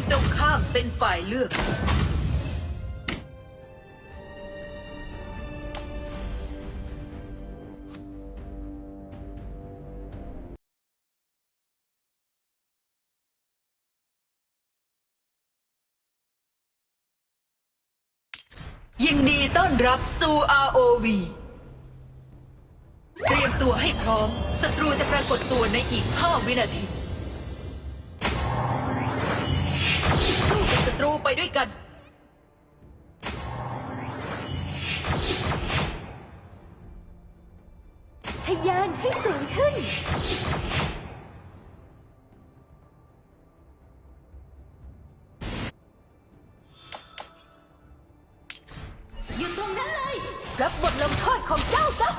มตรงข้ามเป็นฝ่ายเลือก ยินดีต้อนรับสู่ ROV เตรียมตัวให้พร้อม ศัตรูจะปรากฏตัวในอีก 5 วินาที ตรูไปด้วยกัน ทะยานให้สูงขึ้น อยู่ตรงนั้นเลย รับบทลงโทษของเจ้าซะ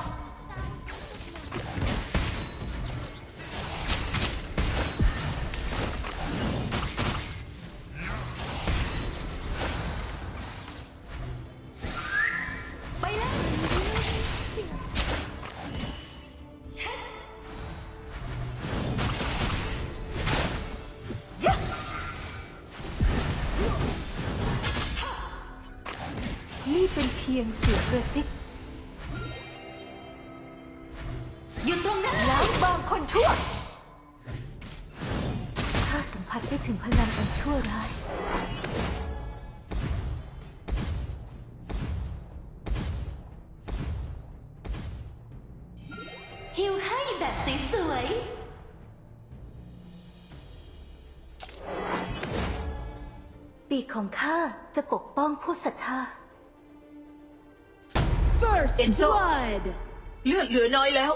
กระซิบอยู่ตรงนั้นล้างบางคนชั่วถ้าสัมผัสได้ถึงพลังอันชั่วร้ายฮิวให้แบบสวยๆปีกของข้าจะปกป้องผู้ศรัทธา First Enzo. blood. เลือดเหลือน้อยแล้ว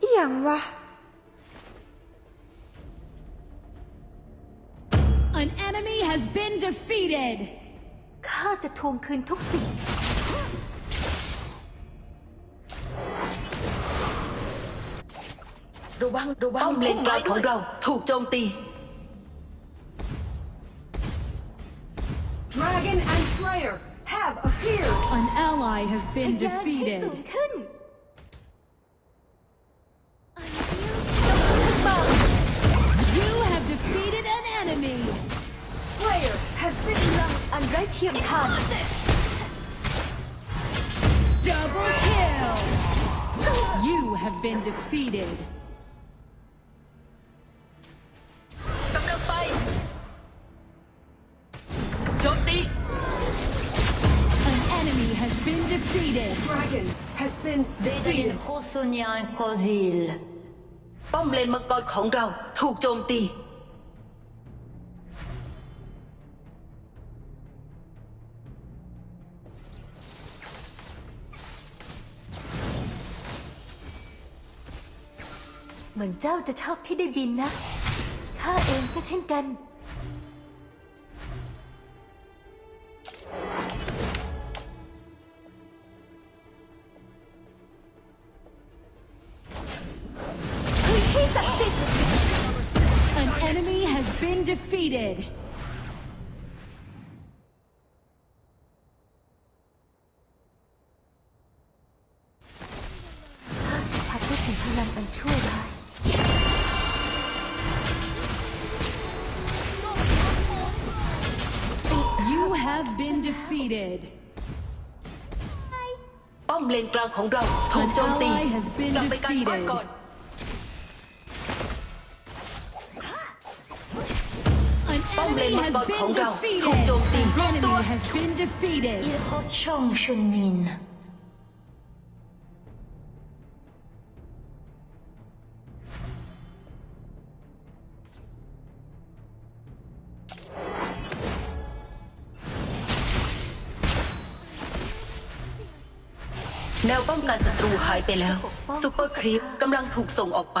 อหย่างวะ An enemy has been defeated. ข้าจะทวงคืนทุกสิ่งระวังระวังป้อมเลนกลางของเราถูกโจมตี Dragon and Slayer have appeared! An ally has been defeated. You have defeated an enemy! Slayer has been enough and right here Double kill! You have been defeated. Don't be defeated. Dragon has been defeated. ป้อมเลนมังกรของเราถูกโจมตี เหมือนเจ้าจะชอบที่ได้บินนะ ข้าเองก็เช่นกัน been defeated. Sự thật của thành phi lâm. You have been defeated. Bom lên clan khổng rồng, thủ An châu tì, lập bị canh bắt còn. เลนมังกรของเราถูกโจมตีรวมตัวอีพบช่องชุนมินแนวป้องกันศัตรูหายไปแล้ว ซุปเปอร์ครีปกำลังถูกส่งออกไป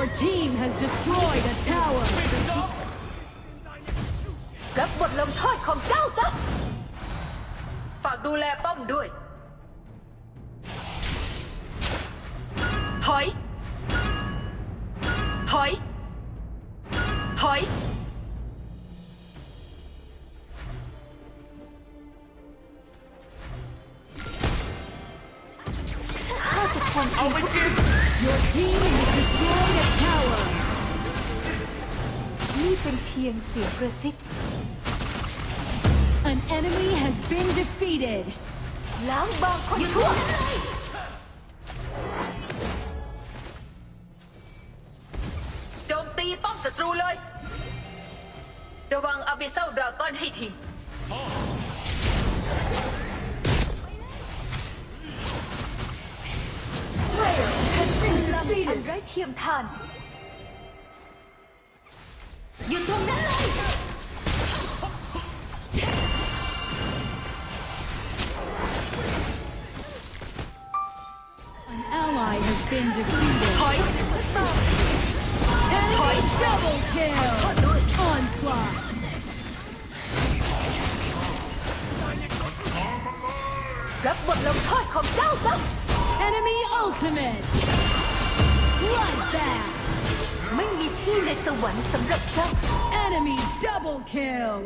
Your team has destroyed a tower. รับบทลงโทษของเจ้าซะ ฝากดูแลป้อมด้วย ถอย ถอย เป็นเพียงเสียงกระซิบ An enemy has been defeated. ล้างบางคนชั่ว โจมตีป้อมศัตรูเลย ระวังอาบิเซลดราก้อนให้ที Slayer has been อัน defeated. ไร้เทียมทาน อยู่ตรงนั้นเลย An ally has been defeated. ถอย ถอย Double kill! Onslaught! รับบทลงโทษของเจ้าซะ Enemy ultimate! ที่ในสวรรค์สำหรับเจ้า Enemy double kill!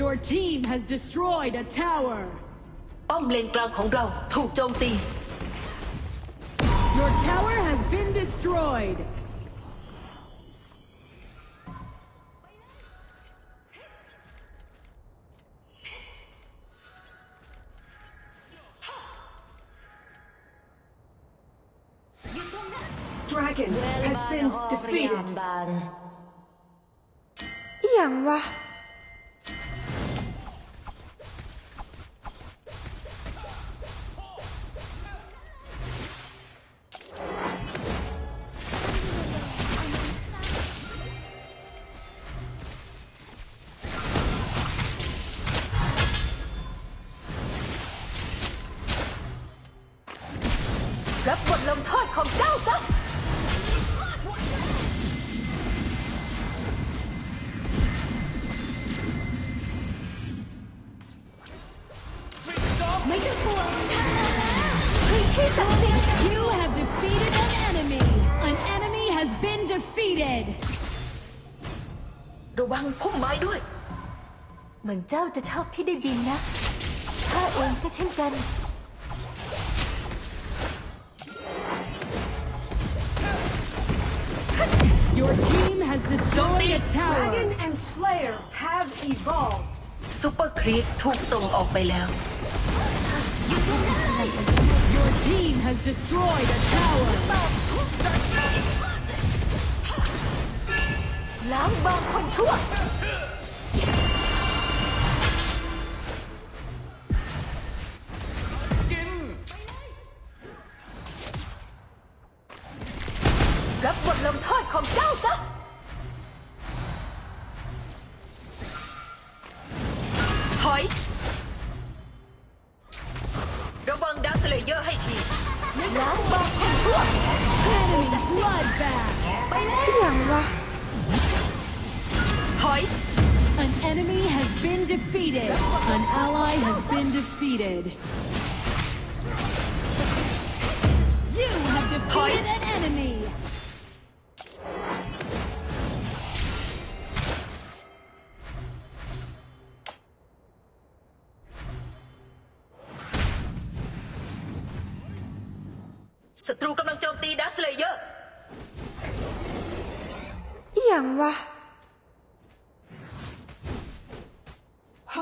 Your team has destroyed a tower. ป้อมเลนกลางของเราถูกโจมตี Your tower has been destroyed. Dragon has been defeated. อีหยังวะ รับบทลงโทษของเจ้าซะ วังพุ่มไม้ด้วย เหมือนเจ้าจะชอบที่ได้บินนะข้าเองก็เช่นกัน Your team has destroyed a tower. Dragon and Slayer have evolved. ซูเปอร์ครีปถูกส่งออกไปแล้ว Your team has destroyed a tower. ล้างบางคนชั่ว defeated. An ally has been defeated. You have defeated an enemy.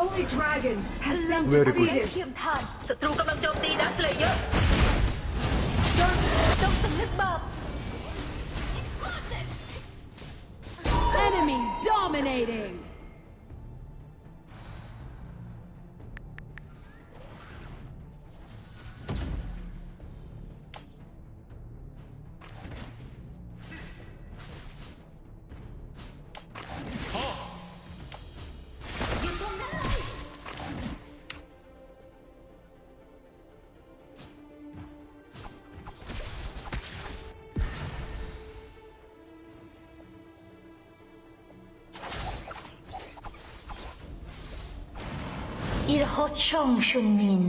Holy Dragon has been Very good. ไร้ defeated. เทียมทาน ศัตรูกำลังโจมตีดักสเลเยอร์ จงสำนึกบาป Enemy dominating. Il Ho-Chong Chunmin.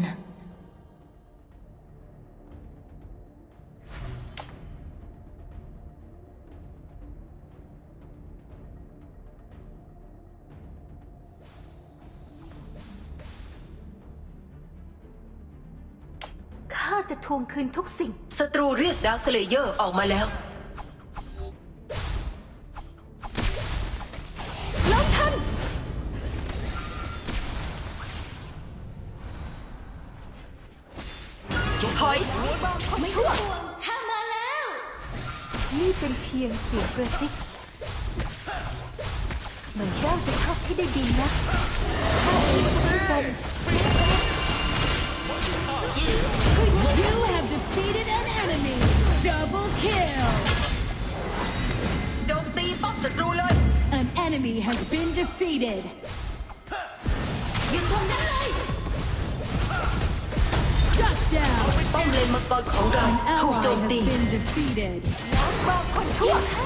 ข้าจะทวงคืนทุกสิ่ง ศัตรูเรียกดาร์คสเลเยอร์ออกมาแล้วแล้ว เหมือนเจ้าจะชอบที่ได้ดีนะข้าเองก็เช่นกัน You have defeated an enemy. Double kill. โจมตีป้อมศัตรูเลย An enemy has been defeated. หยุดตรงนั้นเลย Shut down. ป้อมเลนมังกรของเรา An ถูก ally โจม has ตี been defeated. บางคนชั่วให้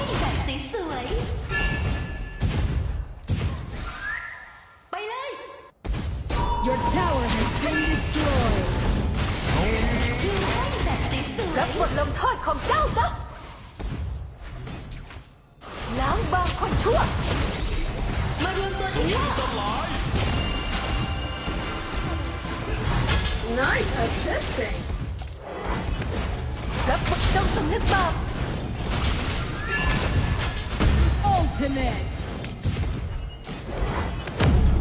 ultimate!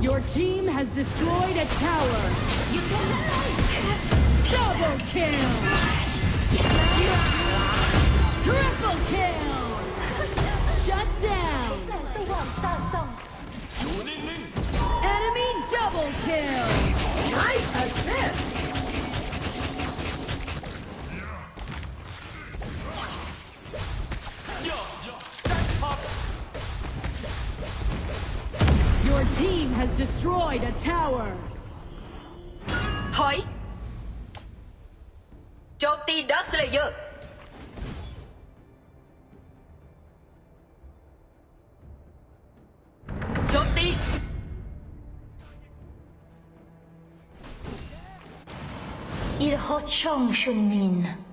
Your team has destroyed a tower! You Double kill! Triple kill! Shut down! Enemy double kill! Nice assist! team has destroyed a tower. Hoi. Chôm ti Dark Slayer. Chôm ti. Il ho chong shun min.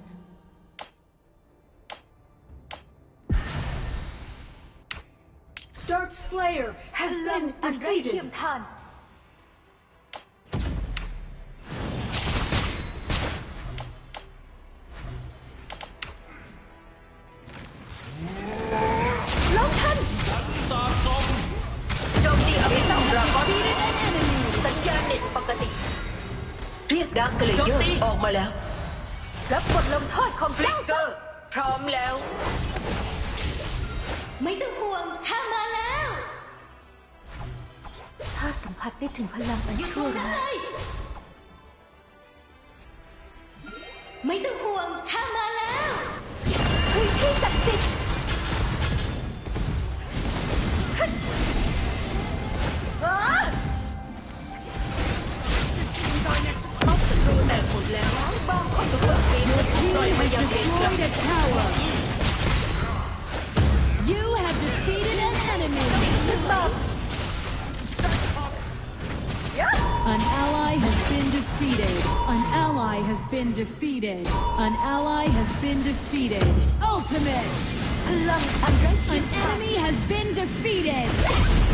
สัญญาณเน็ตปกติ เรียกดาร์คสเลเยอร์ออกมาแล้ว รับบทลงโทษของ ฟลิ เจ้าก เกอร์ พร้อมแล้ว ไม่ต้องห่วงข้า สัมผัสได้ถึงพลังอันชั่วร้าย defeated. An ally has been defeated. An ally has been defeated. Ultimate! An enemy has been defeated!